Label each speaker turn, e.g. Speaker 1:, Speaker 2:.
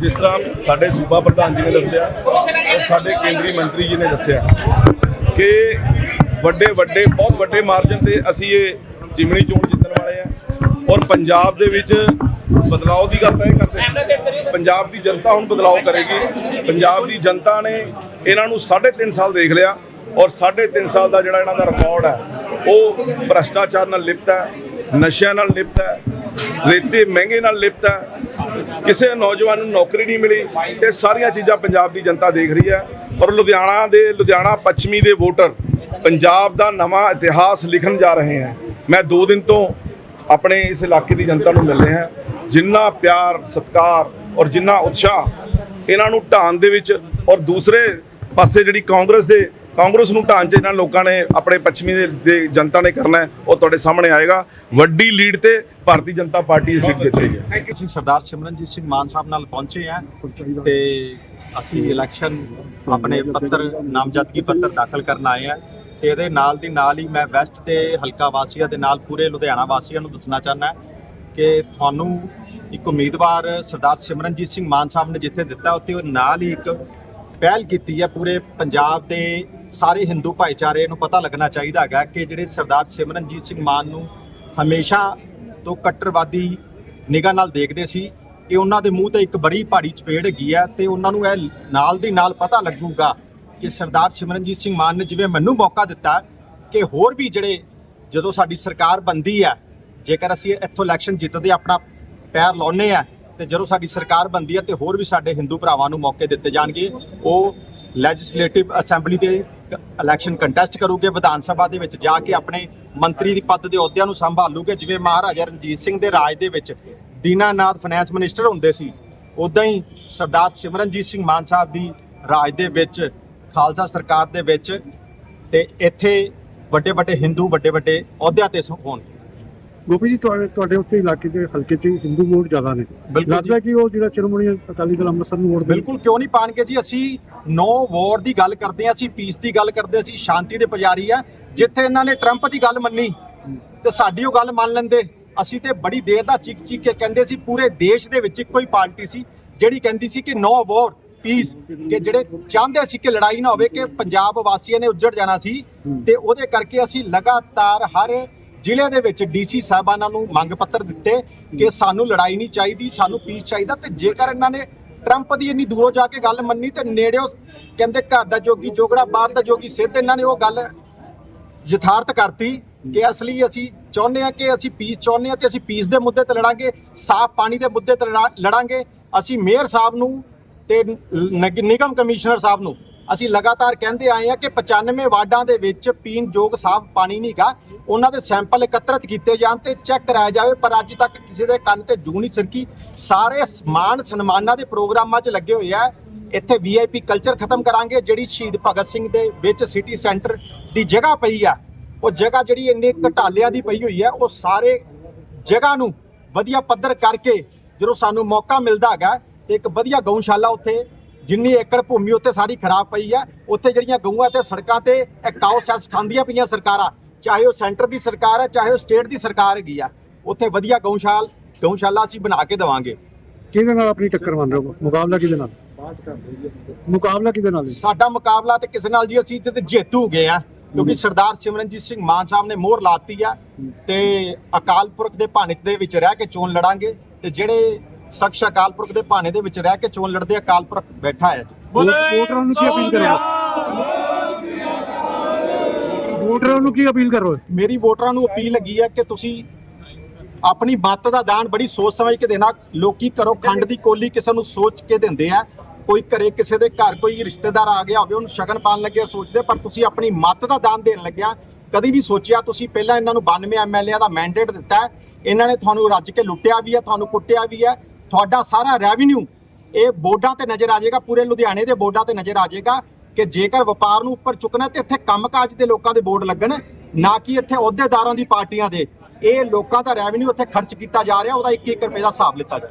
Speaker 1: ਜਿਸ ਤਰ੍ਹਾਂ ਸਾਡੇ ਸੂਬਾ ਪ੍ਰਧਾਨ ਜੀ ਨੇ ਦੱਸਿਆ ਔਰ ਸਾਡੇ ਕੇਂਦਰੀ ਮੰਤਰੀ ਜੀ ਨੇ ਦੱਸਿਆ ਕਿ ਵੱਡੇ ਵੱਡੇ, ਬਹੁਤ ਵੱਡੇ ਮਾਰਜਨ ਤੇ ਅਸੀਂ ਇਹ ਜਿਮਣੀ ਚੋਣ ਜਿੱਤਣ ਵਾਲੇ ਆ ਔਰ ਪੰਜਾਬ ਦੇ ਵਿੱਚ ਬਦਲਾਅ ਦੀ ਗੱਲ ਤਾਂ ਇਹ ਕਰਦੇ ਸੀ। ਪੰਜਾਬ ਦੀ ਜਨਤਾ ਹੁਣ ਬਦਲਾਅ ਕਰੇਗੀ। ਪੰਜਾਬ ਦੀ ਜਨਤਾ ਨੇ ਇਹਨਾਂ ਨੂੰ 3.5 ਸਾਲ ਦੇਖ ਲਿਆ ਔਰ 3.5 ਸਾਲ ਦਾ ਜਿਹੜਾ ਇਹਨਾਂ ਦਾ ਰਿਕਾਰਡ ਹੈ, ਉਹ ਭ੍ਰਸ਼ਟਾਚਾਰ ਨਾਲ ਲਿਪਤ ਹੈ, ਨਸ਼ਿਆਂ ਨਾਲ ਲਿਪਤ ਹੈ, ਰੇਤੇ ਮਹਿੰਗੇ ਨਾਲ ਲਿਪਤ ਹੈ। ਕਿਸੇ ਨੌਜਵਾਨ ਨੂੰ ਨੌਕਰੀ ਨਹੀਂ ਮਿਲੀ ਇਹ ਸਾਰੀਆਂ ਚੀਜ਼ਾਂ ਪੰਜਾਬ ਦੀ ਜਨਤਾ ਦੇਖ ਰਹੀ ਹੈ। ਔਰ ਲੁਧਿਆਣਾ ਦੇ, ਲੁਧਿਆਣਾ ਪੱਛਮੀ ਦੇ ਵੋਟਰ ਪੰਜਾਬ ਦਾ ਨਵਾਂ ਇਤਿਹਾਸ ਲਿਖਣ ਜਾ ਰਹੇ ਹਨ ਮੈਂ 2 ਦਿਨ ਤੋਂ ਆਪਣੇ ਇਸ ਇਲਾਕੇ ਦੀ ਜਨਤਾ ਨੂੰ ਮਿਲ ਰਿਹਾ ਜਿੰਨਾ ਪਿਆਰ, ਸਤਿਕਾਰ ਔਰ ਜਿੰਨਾ ਉਤਸ਼ਾਹ ਇਹਨਾਂ ਨੂੰ ਢਾਣ ਦੇ ਵਿੱਚ ਔਰ ਦੂਸਰੇ ਪਾਸੇ ਜਿਹੜੀ ਕਾਂਗਰਸ ਦੇ ਕਾਂਗਰਸ ਨੂੰ ਢਾਣ 'ਚ ਇਹਨਾਂ ਲੋਕਾਂ ਨੇ ਆਪਣੇ ਪੱਛਮੀ ਦੇ- ਜਨਤਾ ਨੇ ਕਰਨਾ ਹੈ ਉਹ ਤੁਹਾਡੇ ਸਾਹਮਣੇ ਆਏਗਾ। ਵੱਡੀ ਲੀਡ ਤੇ ਭਾਰਤੀ ਜਨਤਾ ਪਾਰਟੀ ਦੀ ਸੀਟ ਜਿੱਤੇਗੀ
Speaker 2: ਅਸੀਂ ਸਰਦਾਰ ਸਿਮਰਨਜੀਤ ਸਿੰਘ ਮਾਨ ਸਾਹਿਬ ਨਾਲ ਪਹੁੰਚੇ ਆ ਤੇ ਅਸੀਂ ਇਲੈਕਸ਼ਨ ਆਪਣੇ ਪੱਤਰ ਨਾਮਜ਼ਦਗੀ ਪੱਤਰ ਦਾਖਲ ਕਰਨ ਆਏ ਆ ਤੇ ਇਹਦੇ ਨਾਲ ਦੀ ਨਾਲ ਹੀ ਮੈਂ ਵੈਸਟ ਤੇ ਹਲਕਾ ਵਾਸੀਆਂ ਦੇ ਨਾਲ ਪੂਰੇ ਲੁਧਿਆਣਾ ਵਾਸੀਆਂ ਨੂੰ ਦੱਸਣਾ ਚਾਹੁੰਦਾ ਕਿ ਤੁਹਾਨੂੰ ਇੱਕ ਉਮੀਦਵਾਰ ਸਰਦਾਰ ਸਿਮਰਨਜੀਤ ਸਿੰਘ ਮਾਨ ਸਾਹਿਬ ਨੇ ਜਿੱਥੇ ਦਿੱਤਾ ਉੱਥੇ ਉਹ ਨਾਲ ਹੀ ਇੱਕ ਪਹਿਲ ਕੀਤੀ ਹੈ ਪੂਰੇ ਪੰਜਾਬ ਦੇ ਸਾਰੇ ਹਿੰਦੂ ਭਾਈਚਾਰੇ ਨੂੰ ਪਤਾ ਲੱਗਣਾ ਚਾਹੀਦਾ ਹੈਗਾ ਕਿ ਜਿਹੜੇ ਸਰਦਾਰ ਸਿਮਰਨਜੀਤ ਸਿੰਘ ਮਾਨ ਨੂੰ ਹਮੇਸ਼ਾ ਤੋਂ ਕੱਟਰਵਾਦੀ ਨਿਗਾਹ ਨਾਲ ਦੇਖਦੇ ਸੀ ਕਿ ਉਹਨਾਂ ਦੇ ਮੂੰਹ ਤੇ ਇੱਕ ਬੜੀ ਪਹਾੜੀ ਚਪੇੜ ਹੈਗੀ ਹੈ ਤੇ ਉਹਨਾਂ ਨੂੰ ਇਹ ਨਾਲ ਦੀ ਨਾਲ ਪਤਾ ਲੱਗੂਗਾ ਕਿ ਸਰਦਾਰ ਸਿਮਰਨਜੀਤ ਸਿੰਘ ਮਾਨ ਨੇ ਜਿਵੇਂ ਮੈਨੂੰ ਮੌਕਾ ਦਿੱਤਾ ਕਿ ਹੋਰ ਵੀ ਜਿਹੜੇ ਜਦੋਂ ਸਾਡੀ ਸਰਕਾਰ ਬੰਦੀ ਹੈ ਜੇਕਰ ਅਸੀਂ ਇੱਥੋਂ ਇਲੈਕਸ਼ਨ ਜਿੱਤਦੇ, ਆਪਣਾ ਪੈਰ ਲਾਉਨੇ ਆ ਤੇ ਜਦੋਂ ਸਾਡੀ ਸਰਕਾਰ ਬੰਦੀ ਹੈ ਤੇ ਹੋਰ ਵੀ ਸਾਡੇ ਹਿੰਦੂ ਭਰਾਵਾਂ ਨੂੰ ਮੌਕੇ ਦਿੱਤੇ ਜਾਣਗੇ, ਉਹ ਲੈਜਿਸਲੇਟਿਵ ਅਸੈਂਬਲੀ ਦੇ ਇਲੈਕਸ਼ਨ ਕੰਟੈਸਟ ਕਰੂਗੇ, ਵਿਧਾਨ ਸਭਾ ਦੇ ਵਿੱਚ ਜਾ ਕੇ ਆਪਣੇ ਮੰਤਰੀ ਦੀ ਪਦ ਦੇ ਅਹੁਦਿਆਂ ਨੂੰ ਸੰਭਾਲੂਗੇ। ਜਿਵੇਂ ਮਹਾਰਾਜਾ ਰਣਜੀਤ ਸਿੰਘ ਦੇ ਰਾਜ ਦੇ ਵਿੱਚ ਦੀਨਾਨਾਥ ਫਾਈਨੈਂਸ ਮਿਨਿਸਟਰ ਹੁੰਦੇ ਸੀ ਉਦਾਂ ਹੀ ਸਰਦਾਰ ਸਿਮਰਨਜੀਤ ਸਿੰਘ ਮਾਨ ਸਾਹਿਬ ਦੀ ਰਾਜ ਦੇ ਵਿੱਚ, ਖਾਲਸਾ ਸਰਕਾਰ ਦੇ ਵਿੱਚ ਤੇ ਇੱਥੇ ਵੱਡੇ ਵੱਡੇ ਹਿੰਦੂ ਵੱਡੇ ਵੱਡੇ ਅਹੁਦਿਆਂ ਤੇ ਹੋਣਗੇ।
Speaker 3: ਗੋਪੀ ਜੀ ਤੁਹਾਡੇ ਤੁਹਾਡੇ ਉੱਥੇ ਇਲਾਕੇ ਦੇ ਹਲਕੇ 'ਚ ਹਿੰਦੂ ਵੋਟ ਜ਼ਿਆਦਾ ਨੇ।
Speaker 2: ਬਿਲਕੁਲ
Speaker 3: ਲੱਗਦਾ ਕਿ ਉਹ ਜਿਹੜਾ ਸ਼੍ਰੋਮਣੀ ਅਕਾਲੀ ਦਲ ਅੰਮ੍ਰਿਤਸਰ ਨੂੰ ਵੋਟ
Speaker 2: ਬਿਲਕੁਲ ਕਿਉਂ ਨਹੀਂ ਪਾਣਗੇ ਜੀ? ਅਸੀਂ ਨੋ ਵਾਰ ਦੀ ਗੱਲ ਕਰਦੇ ਹਾਂ ਅਸੀਂ ਪੀਸ ਦੀ ਗੱਲ ਕਰਦੇ ਅਸੀਂ ਸ਼ਾਂਤੀ ਦੇ ਪੁਜਾਰੀ ਆ ਜਿੱਥੇ ਇਹਨਾਂ ਨੇ ਟਰੰਪ ਦੀ ਗੱਲ ਮੰਨੀ ਤੇ ਸਾਡੀ ਉਹ ਗੱਲ ਮੰਨ ਲੈਂਦੇ। ਅਸੀਂ ਤੇ ਬੜੀ ਦੇਰ ਦਾ ਚੀਕ ਚੀਕ ਕੇ ਕਹਿੰਦੇ ਸੀ ਪੂਰੇ ਦੇਸ਼ ਦੇ ਵਿੱਚ ਇੱਕੋ ਹੀ ਪਾਰਟੀ ਸੀ ਜਿਹੜੀ ਕਹਿੰਦੀ ਸੀ ਕਿ ਨੋ ਵਾਰ ਪੀਸ ਕਿ ਜਿਹੜੇ ਚਾਹੁੰਦੇ ਸੀ ਕਿ ਲੜਾਈ ਨਾ ਹੋਵੇ ਕਿ ਪੰਜਾਬ ਵਾਸੀਆਂ ਨੇ ਉੱਜੜ ਜਾਣਾ ਸੀ ਤੇ ਉਹਦੇ ਕਰਕੇ ਅਸੀਂ ਲਗਾਤਾਰ ਹਰ ਜ਼ਿਲ੍ਹੇ ਦੇ ਵਿੱਚ ਡੀਸੀ ਸਾਹਿਬਾਨਾਂ ਨੂੰ ਮੰਗ ਪੱਤਰ ਦਿੱਤੇ ਕਿ ਸਾਨੂੰ ਲੜਾਈ ਨਹੀਂ ਚਾਹੀਦੀ, ਸਾਨੂੰ ਪੀਸ ਚਾਹੀਦਾ ਤੇ ਜੇਕਰ ਇਹਨਾਂ ਨੇ ਟਰੰਪ ਦੀ ਇੰਨੀ ਦੂਰੋਂ ਜਾ ਕੇ ਗੱਲ ਮੰਨੀ ਤੇ ਨੇੜਿਓ ਕਹਿੰਦੇ ਘਰ ਦਾ ਜੋਗੀ ਜੋਗੜਾ, ਬਾਹਰ ਦਾ ਜੋਗੀ ਸਿੱਧ, ਇਹਨਾਂ ਨੇ ਉਹ ਗੱਲ ਯਥਾਰਥ ਕਰਤੀ ਕਿ ਅਸਲੀ ਅਸੀਂ ਚਾਹੁੰਦੇ ਹਾਂ ਕਿ ਅਸੀਂ ਪੀਸ ਚਾਹੁੰਦੇ ਹਾਂ ਤੇ ਅਸੀਂ ਪੀਸ ਦੇ ਮੁੱਦੇ ਤੇ ਲੜਾਂਗੇ, ਸਾਫ਼ ਪਾਣੀ ਦੇ ਮੁੱਦੇ ਤੇ ਲੜਾ- ਲੜਾਂਗੇ। ਅਸੀਂ ਮੇਅਰ ਸਾਹਿਬ ਨੂੰ ਤੇ ਨਗ- ਨਿਗਮ ਕਮਿਸ਼ਨਰ ਸਾਹਿਬ ਨੂੰ ਅਸੀਂ ਲਗਾਤਾਰ ਕਹਿੰਦੇ ਆਏ ਹਾਂ ਕਿ 95 ਵਾਰਡਾਂ ਦੇ ਵਿੱਚ ਪੀਣ ਯੋਗ ਸਾਫ਼ ਪਾਣੀ ਨਹੀਂਗਾ ਉਹਨਾਂ ਦੇ ਸੈਂਪਲ ਇਕੱਤਰਿਤ ਕੀਤੇ ਜਾਣ ਤੇ ਚੈੱਕ ਕਰਾਇਆ ਜਾਵੇ, ਪਰ ਅੱਜ ਤੱਕ ਕਿਸੇ ਦੇ ਕੰਨ ਤੇ ਜੂ ਨਹੀਂ ਸਰਕੀ। ਸਾਰੇ ਸਮਾਨ ਸਨਮਾਨਾਂ ਦੇ ਪ੍ਰੋਗਰਾਮਾਂ 'ਚ ਲੱਗੇ ਹੋਏ ਆ। ਇੱਥੇ ਵੀਆਈਪੀ ਕਲਚਰ ਖਤਮ ਕਰਾਂਗੇ, ਜਿਹੜੀ ਸ਼ਹੀਦ ਭਗਤ ਸਿੰਘ ਦੇ ਵਿੱਚ ਸਿਟੀ ਸੈਂਟਰ ਦੀ ਜਗ੍ਹਾ ਪਈ ਆ। ਉਹ ਜਗ੍ਹਾ ਜਿਹੜੀ ਇੰਨੇ ਘਟਾਲਿਆਂ ਦੀ ਪਈ ਹੋਈ ਹੈ ਉਹ ਸਾਰੇ ਜਗ੍ਹਾ ਨੂੰ ਵਧੀਆ ਪੱਧਰ ਕਰਕੇ ਜਦੋਂ ਸਾਨੂੰ ਮੌਕਾ ਮਿਲਦਾ ਹੈਗਾ, ਤੇ ਇੱਕ ਵਧੀਆ ਗਊਸ਼ਾਲਾ ਉੱਥੇ ਜਿੰਨੀ ਏਕੜ ਭੂਮੀ ਉੱਤੇ ਸਾਰੀ ਖਰਾਬ ਪਈ ਆ ਉੱਥੇ ਜਿਹੜੀਆਂ ਗਊਆਂ ਤੇ ਸੜਕਾਂ ਤੇ ਇਹ ਕਾਓ ਸੈਸ ਖਾਂਦੀਆਂ ਪਈਆਂ ਸਰਕਾਰਾਂ ਚਾਹੇ ਉਹ ਸੈਂਟਰ ਦੀ ਸਰਕਾਰ ਹੈ ਚਾਹੇ ਉਹ ਸਟੇਟ ਦੀ ਸਰਕਾਰ ਹੈਗੀ ਆ ਉੱਥੇ ਵਧੀਆ ਗਊਸ਼ਾਲ ਗਊਸ਼ਾਲਾ ਅਸੀਂ ਬਣਾ ਕੇ ਦੇਵਾਂਗੇ।
Speaker 3: ਕਿਹਦੇ ਨਾਲ ਆਪਣੀ ਟੱਕਰ ਮੰਨ ਰਹੇ ਹੋ? ਮੁਕਾਬਲਾ ਕਿਹਦੇ ਨਾਲ? ਮੁਕਾਬਲਾ ਕਿਹਦੇ ਨਾਲ?
Speaker 2: ਸਾਡਾ ਮੁਕਾਬਲਾ ਤੇ ਕਿਸੇ ਨਾਲ ਜੀ ਅਸੀਂ ਤੇ ਜੇਤੂ ਗਏ ਆ ਕਿਉਂਕਿ ਸਰਦਾਰ ਸਿਮਰਨਜੀਤ ਸਿੰਘ ਮਾਨ ਸਾਹਿਬ ਨੇ ਮੋਹਰ ਲਾਤੀ ਆ ਤੇ ਅਕਾਲ ਪੁਰਖ ਦੇ ਭਾਣੇ ਦੇ ਵਿੱਚ ਰਹਿ ਕੇ ਚੋਣ ਲੜਾਂਗੇ ਤੇ ਜਿਹੜੇ ਸਖਸ਼ ਅਕਾਲ ਪੁਰਖ ਦੇ ਭਾਣੇ ਦੇ ਵਿੱਚ ਰਹਿ ਕੇ ਚੋਣ ਲੜਦੇ ਅਕਾਲ ਪੁਰਖ ਬੈਠਾ ਹੈ
Speaker 3: ਵੋਟਰਾਂ ਨੂੰ ਕੀ ਅਪੀਲ ਕਰ? ਰਹੇ ਹੋ ਵੋਟਰਾਂ ਨੂੰ ਕੀ ਅਪੀਲ ਕਰ? ਰਹੇ ਹੋ
Speaker 2: ਮੇਰੀ ਵੋਟਰਾਂ ਨੂੰ ਅਪੀਲ ਹੈਗੀ ਹੈ ਕਿ ਤੁਸੀਂ ਆਪਣੀ ਮੱਤ ਦਾ ਦਾਨ ਬੜੀ ਸੋਚ ਸਮਝ ਕੇ ਦੇਣਾ। ਲੋਕੀ ਘਰੋਂ ਖੰਡ ਦੀ ਕੋਲੀ ਕਿਸੇ ਨੂੰ ਸੋਚ ਕੇ ਦਿੰਦੇ ਆ। ਕੋਈ ਘਰੇ ਕਿਸੇ ਦੇ ਘਰ ਕੋਈ ਰਿਸ਼ਤੇਦਾਰ ਆ ਗਿਆ ਹੋਵੇ ਉਹਨੂੰ ਸ਼ਗਨ ਪਾਣ ਲੱਗਿਆ ਸੋਚਦੇ ਪਰ ਤੁਸੀਂ ਆਪਣੀ ਮੱਤ ਦਾ ਦਾਨ ਦੇਣ ਲੱਗਿਆ। ਕਦੀ ਵੀ ਸੋਚਿਆ ਤੁਸੀਂ ਪਹਿਲਾਂ ਇਹਨਾਂ ਨੂੰ 92 ਐਮਐਲਏ ਦਾ ਮੈਂਡੇਟ ਦਿੱਤਾ ਹੈ। ਇਹਨਾਂ ਨੇ ਤੁਹਾਨੂੰ ਰੱਜ ਕੇ ਲੁੱਟਿਆ ਵੀ ਹੈ ਤੁਹਾਨੂੰ ਕੁੱਟਿਆ ਵੀ ਹੈ। ਤੁਹਾਡਾ ਸਾਰਾ ਰੈਵਨਿਊ ਇਹ ਬੋਰਡਾਂ ਤੇ ਨਜ਼ਰ ਆ ਜਾਏਗਾ, ਪੂਰੇ ਲੁਧਿਆਣੇ ਦੇ ਬੋਰਡਾਂ ਤੇ ਨਜ਼ਰ ਆ ਜਾਏਗਾ ਕਿ ਜੇਕਰ ਵਪਾਰ ਨੂੰ ਉੱਪਰ ਚੁੱਕਣਾ ਤੇ ਇੱਥੇ ਕੰਮਕਾਜ ਦੇ ਲੋਕਾਂ ਦੇ ਬੋਰਡ ਲੱਗਣ, ਨਾ ਕਿ ਇੱਥੇ ਅਹੁਦੇਦਾਰਾਂ ਦੀ ਪਾਰਟੀਆਂ ਦੇ। ਇਹ ਲੋਕਾਂ ਦਾ ਰੈਵਨਿਊ ਇੱਥੇ ਖਰਚ ਕੀਤਾ ਜਾ ਰਿਹਾ, ਉਹਦਾ 1-1 ਰੁਪਏ ਦਾ ਹਿਸਾਬ ਲਿੱਤਾ ਜਾਏ